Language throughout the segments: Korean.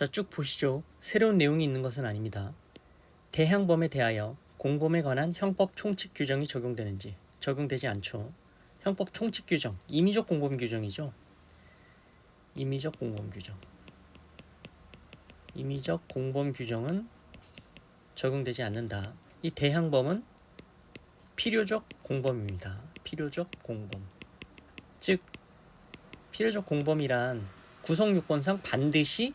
자, 쭉 보시죠. 새로운 내용이 있는 것은 아닙니다. 대항범에 대하여 공범에 관한 형법 총칙 규정이 적용되는지 적용되지 않죠. 형법 총칙 규정, 임의적 공범 규정이죠. 임의적 공범 규정. 임의적 공범 규정은 적용되지 않는다. 이 대항범은 필요적 공범입니다. 필요적 공범. 즉 필요적 공범이란 구성 요건상 반드시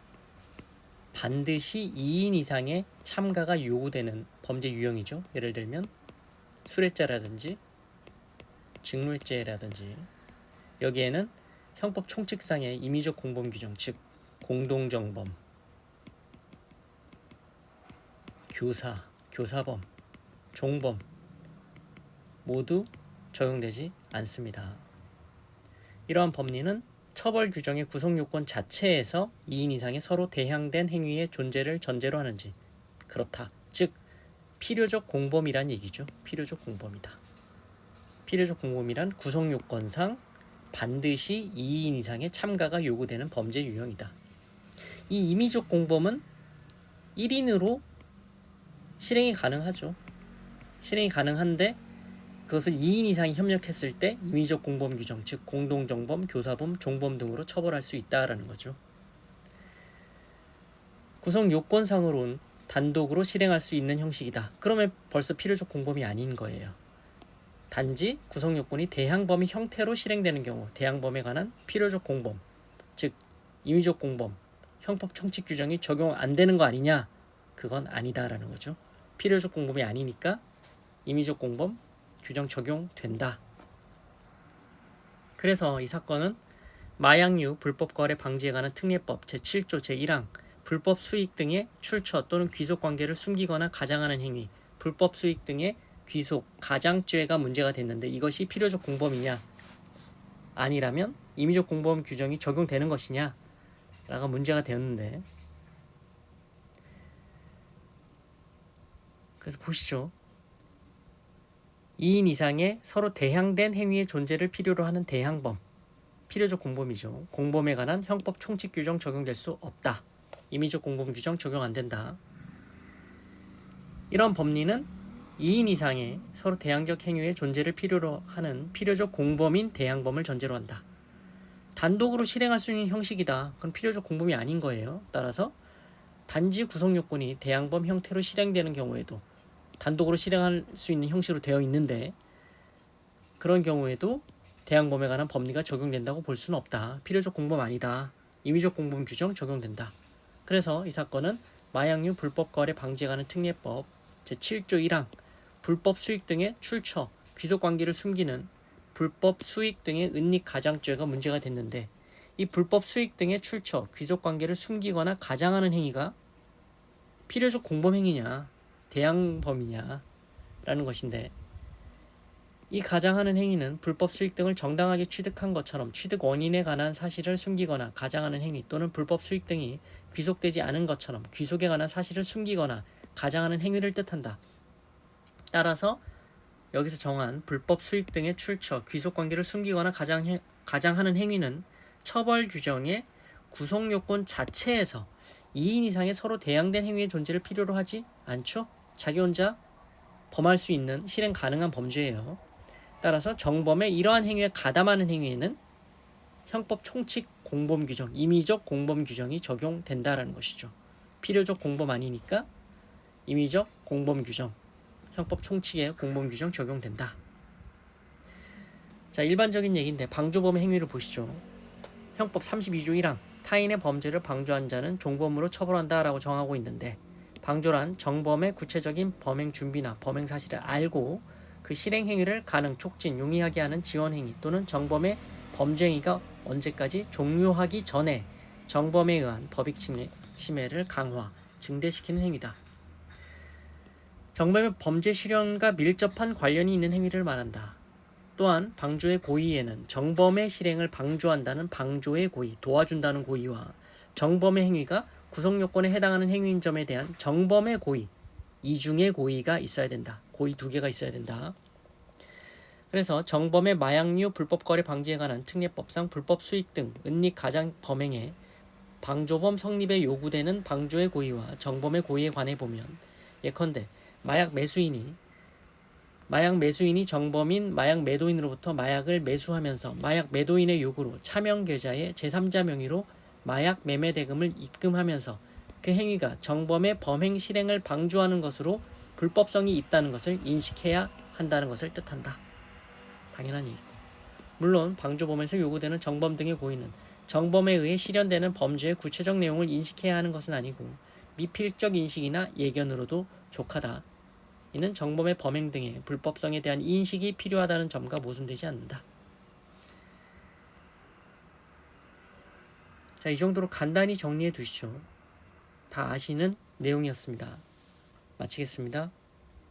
반드시 2인 이상의 참가가 요구되는 범죄 유형이죠. 예를 들면 술해죄라든지 직무해죄라든지 여기에는 형법 총칙상의 임의적 공범 규정 즉 공동정범 교사, 교사범, 종범 모두 적용되지 않습니다. 이러한 법리는 처벌 규정의 구성 요건 자체에서 2인 이상의 서로 대항된 행위의 존재를 전제로 하는지 그렇다. 즉 필요적 공범이란 얘기죠. 필요적 공범이다. 필요적 공범이란 구성 요건상 반드시 2인 이상의 참가가 요구되는 범죄 유형이다. 이 임의적 공범은 1인으로 실행이 가능하죠. 실행이 가능한데 그것을 2인 이상이 협력했을 때 임의적 공범 규정, 즉 공동정범, 교사범, 종범 등으로 처벌할 수 있다라는 거죠. 구성 요건상으로는 단독으로 실행할 수 있는 형식이다. 그러면 벌써 필요적 공범이 아닌 거예요. 단지 구성 요건이 대항범의 형태로 실행되는 경우 대항범에 관한 필요적 공범, 즉 임의적 공범, 형법 총칙 규정이 적용 안 되는 거 아니냐? 그건 아니다라는 거죠. 필요적 공범이 아니니까 임의적 공범 규정 적용된다. 그래서 이 사건은 마약류 불법 거래 방지에 관한 특례법 제7조 제1항 불법 수익 등의 출처 또는 귀속 관계를 숨기거나 가장하는 행위, 불법 수익 등의 귀속, 가장죄가 문제가 됐는데 이것이 필요적 공범이냐? 아니라면 임의적 공범 규정이 적용되는 것이냐? 라가 문제가 되었는데 그래서 보시죠. 2인 이상의 서로 대항된 행위의 존재를 필요로 하는 대항범. 필요적 공범이죠. 공범에 관한 형법 총칙 규정 적용될 수 없다. 임의적 공범 규정 적용 안 된다. 이런 법리는 2인 이상의 서로 대항적 행위의 존재를 필요로 하는 필요적 공범인 대항범을 전제로 한다. 단독으로 실행할 수 있는 형식이다. 그건 필요적 공범이 아닌 거예요. 따라서 단지 구성 요건이 대항범 형태로 실행되는 경우에도 단독으로 실행할 수 있는 형식으로 되어 있는데 그런 경우에도 대항범에 관한 법리가 적용된다고 볼 수는 없다. 필요적 공범 아니다. 임의적 공범 규정 적용된다. 그래서 이 사건은 마약류 불법 거래 방지에 관한 특례법 제7조 1항 불법 수익 등의 출처, 귀속 관계를 숨기는 불법 수익 등의 은닉 가장죄가 문제가 됐는데 이 불법 수익 등의 출처, 귀속 관계를 숨기거나 가장하는 행위가 필요적 공범 행위냐, 대항범이냐라는 것인데 이 가장하는 행위는 불법 수익 등을 정당하게 취득한 것처럼 취득 원인에 관한 사실을 숨기거나 가장하는 행위 또는 불법 수익 등이 귀속되지 않은 것처럼 귀속에 관한 사실을 숨기거나 가장하는 행위를 뜻한다. 따라서 여기서 정한 불법 수익 등의 출처, 귀속 관계를 숨기거나 가장 가장하는 행위는 처벌 규정의 구성 요건 자체에서 2인 이상의 서로 대항된 행위의 존재를 필요로 하지 않죠. 자기 혼자 범할 수 있는 실행 가능한 범죄예요. 따라서 정범의 이러한 행위에 가담하는 행위에는 형법 총칙 공범 규정, 임의적 공범 규정이 적용된다라는 것이죠. 필요적 공범 아니니까 임의적 공범 규정, 형법 총칙의 공범 규정 적용된다. 자, 일반적인 얘기인데 방조범의 행위를 보시죠. 형법 32조 1항 타인의 범죄를 방조한 자는 종범으로 처벌한다라고 정하고 있는데 방조란 정범의 구체적인 범행 준비나 범행 사실을 알고 그 실행 행위를 가능, 촉진, 용이하게 하는 지원 행위 또는 정범의 범죄 행위가 언제까지 종료하기 전에 정범에 의한 법익 침해, 침해를 강화, 증대시키는 행위다. 정범의 범죄 실현과 밀접한 관련이 있는 행위를 말한다. 또한 방조의 고의에는 정범의 실행을 방조한다는 방조의 고의, 도와준다는 고의와 정범의 행위가 구성 요건에 해당하는 행위인 점에 대한 정범의 고의, 이중의 고의가 있어야 된다. 고의 두 개가 있어야 된다. 그래서 정범의 마약류 불법 거래 방지에 관한 특례법상 불법 수익 등 은닉 가장 범행에 방조범 성립에 요구되는 방조의 고의와 정범의 고의에 관해 보면 예컨대 마약 매수인이 마약 매수인이 정범인 마약 매도인으로부터 마약을 매수하면서 마약 매도인의 요구로 차명 계좌에 제3자 명의로 마약 매매 대금을 입금하면서 그 행위가 정범의 범행 실행을 방조하는 것으로 불법성이 있다는 것을 인식해야 한다는 것을 뜻한다. 당연한 얘기고. 물론 방조범에서 요구되는 정범 등의 고의는 정범에 의해 실현되는 범죄의 구체적 내용을 인식해야 하는 것은 아니고 미필적 인식이나 예견으로도 족하다. 이는 정범의 범행 등의 불법성에 대한 인식이 필요하다는 점과 모순되지 않는다. 자, 이 정도로 간단히 정리해 두시죠. 다 아시는 내용이었습니다. 마치겠습니다.